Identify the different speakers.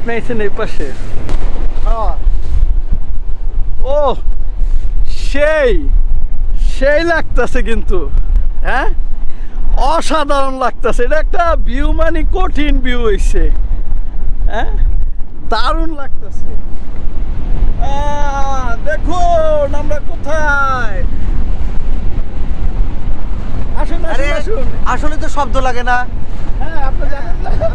Speaker 1: আপনি এই পাশে।
Speaker 2: হ্যাঁ।
Speaker 1: ও সেই সেই লাগতেছে কিন্তু হ্যাঁ? অসাধারণ লাগতেছে এটা একটা ভিউ মানে কঠিন ভিউ হইছে হ্যাঁ? দারুণ লাগতেছে। দেখুন আমরা কোথায়? আসুন
Speaker 2: আরে
Speaker 1: আসুন।
Speaker 2: আসলে তো শব্দ লাগে না।
Speaker 1: হ্যাঁ আপনি জানেন না। হ্যাঁ,